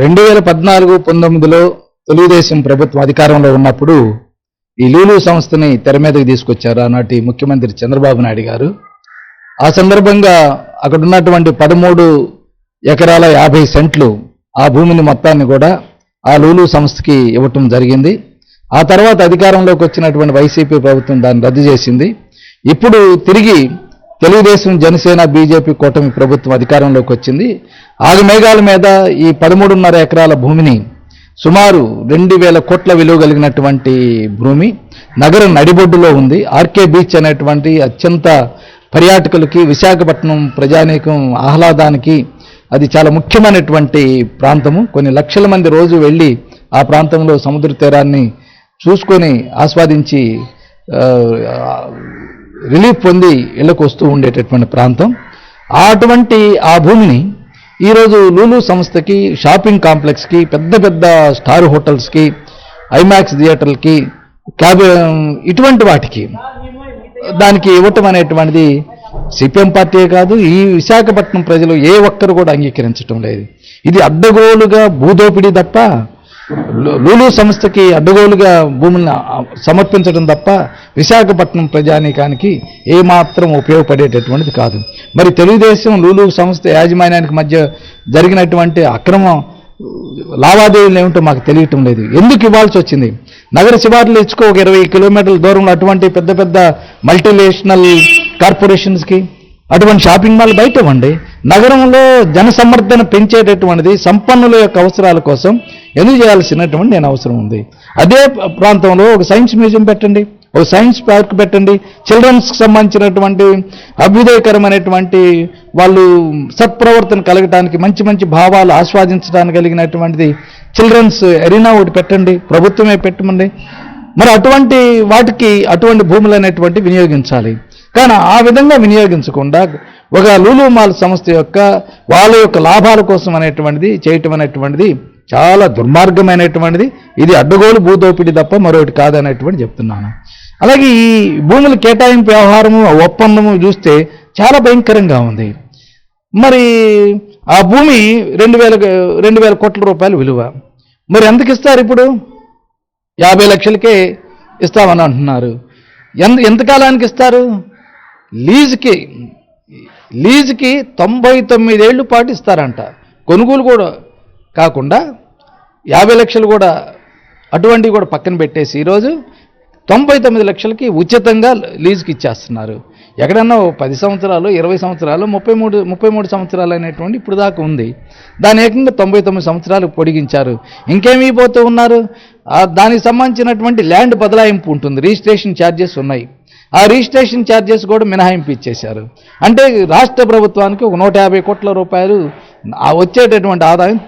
రెండు వేల పద్నాలుగు పంతొమ్మిదిలో తెలుగుదేశం ప్రభుత్వం అధికారంలో ఉన్నప్పుడు ఈ లూలు సంస్థని తెర మీదకి తీసుకొచ్చారు ఆనాటి ముఖ్యమంత్రి చంద్రబాబు నాయుడు గారు. ఆ సందర్భంగా అక్కడ ఉన్నటువంటి పదమూడు ఎకరాల యాభై సెంట్లు ఆ భూమిని మొత్తాన్ని కూడా ఆ లూలు సంస్థకి ఇవ్వటం జరిగింది. ఆ తర్వాత అధికారంలోకి వచ్చినటువంటి వైసీపీ ప్రభుత్వం దాన్ని రద్దు చేసింది. ఇప్పుడు తిరిగి తెలుగుదేశం జనసేన బీజేపీ కూటమి ప్రభుత్వం అధికారంలోకి వచ్చింది. ఆరు మేఘాల మీద ఈ పదమూడున్నర ఎకరాల భూమిని సుమారు రెండు వేల కోట్ల విలువ కలిగినటువంటి భూమి నగరం నడిబొడ్డులో ఉంది. ఆర్కే బీచ్ అనేటువంటి అత్యంత పర్యాటకులకి విశాఖపట్నం ప్రజానీకం ఆహ్లాదానికి అది చాలా ముఖ్యమైనటువంటి ప్రాంతము. కొన్ని లక్షల మంది రోజు వెళ్ళి ఆ ప్రాంతంలో సముద్ర తీరాన్ని చూసుకొని ఆస్వాదించి రిలీఫ్ పొంది ఇళ్ళకు వస్తూ ఉండేటటువంటి ప్రాంతం. అటువంటి ఆ భూమిని ఈరోజు లూలు సంస్థకి షాపింగ్ కాంప్లెక్స్కి పెద్ద పెద్ద స్టార్ హోటల్స్కి ఐమాక్స్ థియేటర్లకి క్యాబ్ ఇటువంటి వాటికి. దానికి ఇవ్వటం అనేటువంటిది సిపిఎం పార్టీయే కాదు ఈ విశాఖపట్నం ప్రజలు ఏ ఒక్కరు కూడా అంగీకరించటం లేదు. ఇది అడ్డగోలుగా భూదోపిడీ తప్ప లూలు సంస్థకి అడ్డగోలుగా భూములను సమర్పించడం తప్ప విశాఖపట్నం ప్రజానీకానికి ఏమాత్రం ఉపయోగపడేటటువంటిది కాదు. మరి తెలుగుదేశం లూలు సంస్థ యాజమాన్యానికి మధ్య జరిగినటువంటి అక్రమ లావాదేవీలు ఏమిటో మాకు తెలియటం లేదు. ఎందుకు ఇవ్వాల్సి వచ్చింది? నగర శివార్లు ఇచ్చుకో ఒక ఇరవై కిలోమీటర్ల దూరంలో అటువంటి పెద్ద పెద్ద మల్టీనేషనల్ కార్పొరేషన్స్కి? అటువంటి షాపింగ్ మాల్ బయట ఇవ్వండి. నగరంలో జనసమర్థన పెంచేటటువంటిది సంపన్నుల యొక్క అవసరాల కోసం ఎందుకు చేయాల్సినటువంటి నేను అవసరం ఉంది. అదే ప్రాంతంలో ఒక సైన్స్ మ్యూజియం పెట్టండి ఒక సైన్స్ పార్క్ పెట్టండి చిల్డ్రన్స్కి సంబంధించినటువంటి అభ్యుదయకరమైనటువంటి వాళ్ళు సత్ప్రవర్తన కలగటానికి మంచి మంచి భావాలు ఆస్వాదించడానికి కలిగినటువంటిది చిల్డ్రన్స్ ఎరీనా ఒకటి పెట్టండి ప్రభుత్వమే పెట్టమండి. మరి అటువంటి వాటికి అటువంటి భూములు అనేటువంటి వినియోగించాలి. కానీ ఆ విధంగా వినియోగించకుండా ఒక లూలు మాల్ సంస్థ యొక్క వాళ్ళ యొక్క లాభాల కోసం అనేటువంటిది చేయటం అనేటువంటిది చాలా దుర్మార్గమైనటువంటిది. ఇది అడ్డగోలు భూదోపిడి తప్ప మరొకటి కాదనేటువంటి చెప్తున్నాను. అలాగే ఈ భూముల కేటాయింపు వ్యవహారము ఒప్పందము చూస్తే చాలా భయంకరంగా ఉంది. మరి ఆ భూమి రెండు వేల రెండు వేల కోట్ల రూపాయలు విలువ. మరి ఎంతకి ఇస్తారు ఇప్పుడు? యాభై లక్షలకే ఇస్తామని అంటున్నారు. ఎంత ఎంతకాలానికి ఇస్తారు? లీజుకి. లీజుకి తొంభై తొమ్మిదేళ్ళు పాటు ఇస్తారంట కొనుగోలు కూడా కాకుండా యాభై లక్షలు కూడా అటువంటివి కూడా పక్కన పెట్టేసి ఈరోజు తొంభై తొమ్మిది లక్షలకి ఉచితంగా లీజుకి ఇచ్చేస్తున్నారు. ఎక్కడన్నా పది సంవత్సరాలు ఇరవై సంవత్సరాలు ముప్పై మూడు ముప్పై మూడు సంవత్సరాలు అనేటువంటి ఇప్పుడు దాకా ఉంది. దాని ఏకంగా తొంభై తొమ్మిది సంవత్సరాలు పొడిగించారు. ఇంకేమీ పోతూ ఉన్నారు? దానికి సంబంధించినటువంటి ల్యాండ్ బదలాయింపు ఉంటుంది. రిజిస్ట్రేషన్ ఛార్జెస్ ఉన్నాయి. ఆ రిజిస్ట్రేషన్ ఛార్జెస్ కూడా మినహాయింపు ఇచ్చేశారు అంటే రాష్ట్ర ప్రభుత్వానికి ఒక నూట యాభై కోట్ల రూపాయలు వచ్చేటటువంటి ఆదాయం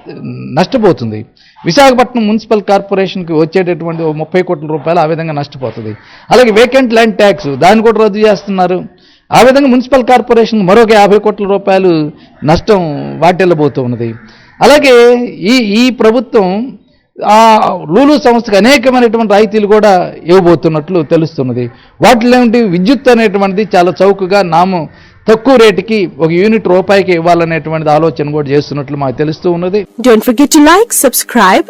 నష్టపోతుంది. విశాఖపట్నం మున్సిపల్ కార్పొరేషన్కి వచ్చేటటువంటి ముప్పై కోట్ల రూపాయలు ఆ విధంగా నష్టపోతుంది. అలాగే వేకెంట్ ల్యాండ్ ట్యాక్స్ దాన్ని కూడా రద్దు చేస్తున్నారు. ఆ విధంగా మున్సిపల్ కార్పొరేషన్ మరొక యాభై కోట్ల రూపాయలు నష్టం వాటిల్లబోతూ ఉన్నది అలాగే ఈ ఈ ప్రభుత్వం ఆ లూలు సంస్థకు అనేకమైనటువంటి రాయితీలు కూడా ఇవ్వబోతున్నట్లు తెలుస్తున్నది. వాటిలో ఏమిటి? విద్యుత్ అనేటువంటిది చాలా చౌకగా నాము తక్కువ రేటుకి ఒక యూనిట్ రూపాయికి ఇవ్వాలనేటువంటిది ఆలోచన కూడా చేస్తున్నట్లు మాకు తెలుస్తూ ఉన్నది. Don't forget to like, subscribe.